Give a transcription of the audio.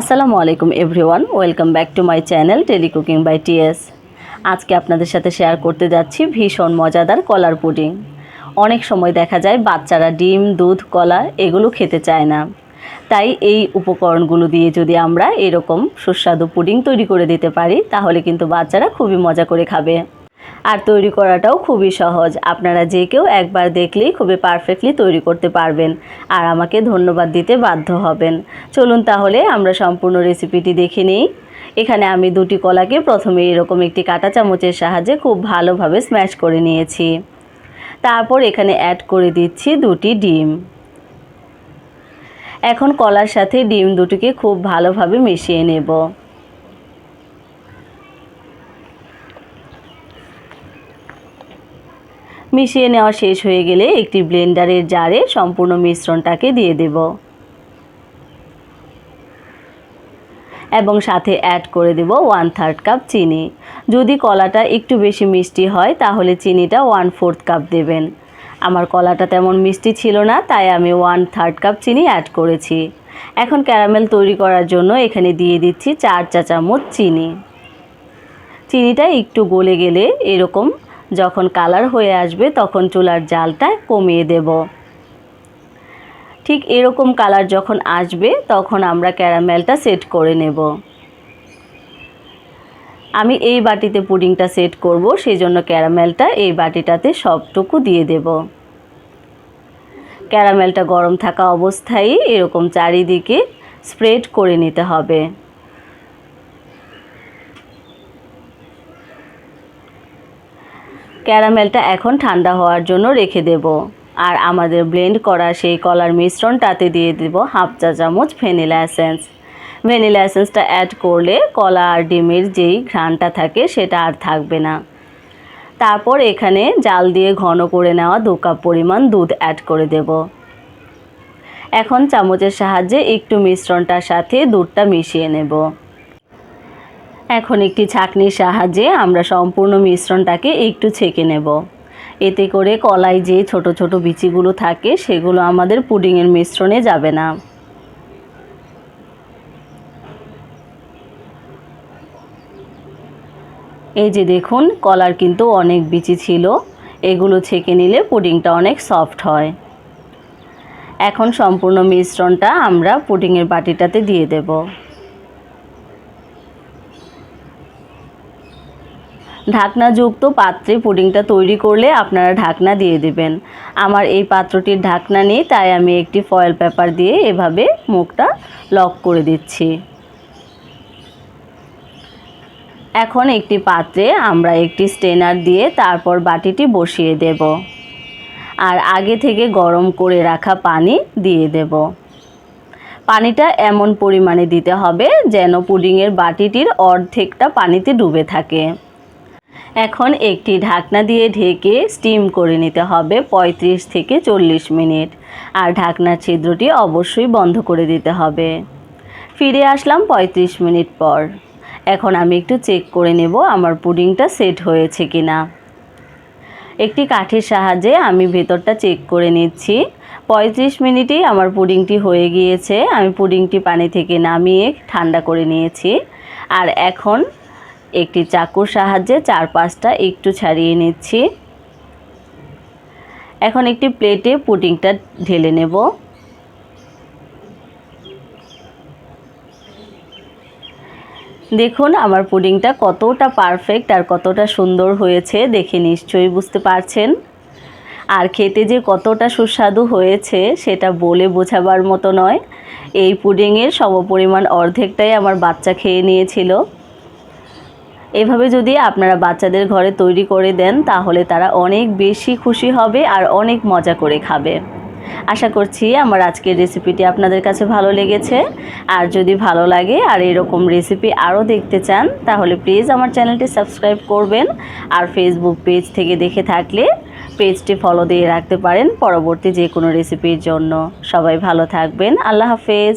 আসসালামু আলাইকুম everyone, welcome back to my channel tele cooking by TS. আজকে আপনাদের সাথে শেয়ার করতে যাচ্ছি ভীষণ মজাদার কলার পুডিং। অনেক সময় দেখা যায় বাচ্চারা ডিম, দুধ, কলা এগুলো খেতে চায় না। তাই এই উপকরণগুলো দিয়ে যদি আমরা এরকম সুস্বাদু পুডিং তৈরি করে দিতে পারি, তাহলে কিন্তু বাচ্চারা খুবই মজা করে খাবে। আর তৈরি করাটাও খুবই সহজ। আপনারা যে কেউ একবার দেখলেই খুবই পারফেক্টলি তৈরি করতে পারবেন। আর আমাকে ধন্যবাদ দিতে বাধ্য হবেন। চলুন তাহলে আমরা সম্পূর্ণ রেসিপিটি দেখে নিই। এখানে আমি দুটি কলাকে প্রথমে এরকম একটি কাঁটা চামচের সাহায্যে খুব ভালোভাবে স্ম্যাশ করে নিয়েছি। তারপর এখানে অ্যাড করে দিচ্ছি দুটি ডিম। এখন কলার সাথে ডিম দুটিকে খুব ভালোভাবে মিশিয়ে নেব। মিশিয়ে নেওয়া শেষ হয়ে গেলে একটি ব্লেন্ডারের জারে সম্পূর্ণ মিশ্রণটাকে দিয়ে দেব। এবং সাথে অ্যাড করে দেব ওয়ান থার্ড কাপ চিনি। যদি কলাটা একটু বেশি মিষ্টি হয়, তাহলে চিনিটা ওয়ান ফোর্থ কাপ দেবেন। আমার কলাটা তেমন মিষ্টি ছিল না, তাই আমি ওয়ান থার্ড কাপ চিনি অ্যাড করেছি। এখন ক্যারামেল তৈরি করার জন্য এখানে দিয়ে দিচ্ছি চার চা চামচ চিনি। চিনিটা একটু গলে গেলে এরকম যখন কালার হয়ে আসবে তখন চুলার জালটা কমিয়ে দেব। ঠিক এরকম কালার যখন আসবে তখন আমরা ক্যারামেলটা সেট করে নেব। আমি এই বাটিতে পুডিংটা সেট করব সেই জন্য ক্যারামেলটা এই বাটিটাতে সবটুকু দিয়ে দেব। ক্যারামেলটা গরম থাকা অবস্থায় এরকম চারিদিকে স্প্রেড করে নিতে হবে। ক্যারামেলটা এখন ঠান্ডা হওয়ার জন্য রেখে দেব। আর আমাদের ব্লেন্ড করা সেই কলার মিশ্রণটাতে দিয়ে দেব হাফ চা চামচ ভ্যানিলা এসেন্স। ভ্যানিলা এসেন্সটা অ্যাড করলে কলা আর ডিমের যেই ঘ্রাণটা থাকে সেটা আর থাকবে না। তারপর এখানে জাল দিয়ে ঘন করে নেওয়া দু কাপ পরিমাণ দুধ অ্যাড করে দেব। এখন চামচের সাহায্যে একটু মিশ্রণটার সাথে দুধটা মিশিয়ে নেব। এখন একটি ছাঁকনির সাহায্যে আমরা সম্পূর্ণ মিশ্রণটাকে একটু ছেঁকে নেব। এতে করে কলাই যে ছোট ছোট বিচিগুলো থাকে, সেগুলো আমাদের পুডিংয়ের মিশ্রণে যাবে না। এই যে দেখুন, কলার কিন্তু অনেক বিচি ছিল। এগুলো ছেঁকে নিলে পুডিংটা অনেক সফট হয়। এখন সম্পূর্ণ মিশ্রণটা আমরা পুডিংয়ের বাটিটাতে দিয়ে দেবো। ঢাকনাযুক্ত পাত্রে পুডিংটা তৈরি করলে আপনারা ঢাকনা দিয়ে দেবেন। আমার এই পাত্রটির ঢাকনা নেই, তাই আমি একটি ফয়েল পেপার দিয়ে এভাবে মুখটা লক করে দিচ্ছি। এখন একটি পাত্রে আমরা একটি স্টেনার দিয়ে তারপর বাটিটি বসিয়ে দেব। আর আগে থেকে গরম করে রাখা পানি দিয়ে দেব। পানিটা এমন পরিমাণে দিতে হবে যেন পুডিংয়ের বাটিটির অর্ধেকটা পানিতে ডুবে থাকে। এখন একটি ঢাকনা দিয়ে ঢেকে স্টিম করে নিতে হবে ৩৫ থেকে চল্লিশ মিনিট। আর ঢাকনার ছিদ্রটি অবশ্যই বন্ধ করে দিতে হবে। ফিরে আসলাম ৩৫ মিনিট পর। এখন আমি একটু চেক করে নেব আমার পুডিংটা সেট হয়েছে কি না একটি কাঠের সাহায্যে আমি ভেতরটা চেক করে নিচ্ছি। পঁয়ত্রিশ মিনিটেই আমার পুডিংটি হয়ে গিয়েছে। আমি পুডিংটি পানি থেকে নামিয়ে ঠান্ডা করে নিয়েছি। আর এখন একটি চাকুর সাহায্যে চার পাঁচটা একটু ছাড়িয়ে নিচ্ছি। এখন একটি প্লেটে পুডিংটা ঢেলে নেব। দেখুন, আমার পুডিংটা কতটা পারফেক্ট আর কতটা সুন্দর হয়েছে দেখে নিশ্চয়ই বুঝতে পারছেন। আর খেতে যে কতটা সুস্বাদু হয়েছে সেটা বলে বোঝাবার মতো নয়। এই পুডিংয়ের সমপরিমাণ অর্ধেকটাই আমার বাচ্চা খেয়ে নিয়েছিল। এভাবে যদি আপনারা বাচ্চাদের ঘরে তৈরি করে দেন, তাহলে তারা অনেক বেশি খুশি হবে আর অনেক মজা করে খাবে। আশা করছি আমার আজকের রেসিপিটি আপনাদের কাছে ভালো লেগেছে। আর যদি ভালো লাগে আর এরকম রেসিপি আরও দেখতে চান, তাহলে প্লিজ আমার চ্যানেলটি সাবস্ক্রাইব করবেন আর ফেসবুক পেজ থেকে দেখে থাকলে পেজটি ফলো দিয়ে রাখতে পারেন পরবর্তী যে কোনো রেসিপির জন্য। সবাই ভালো থাকবেন। আল্লাহ হাফেজ।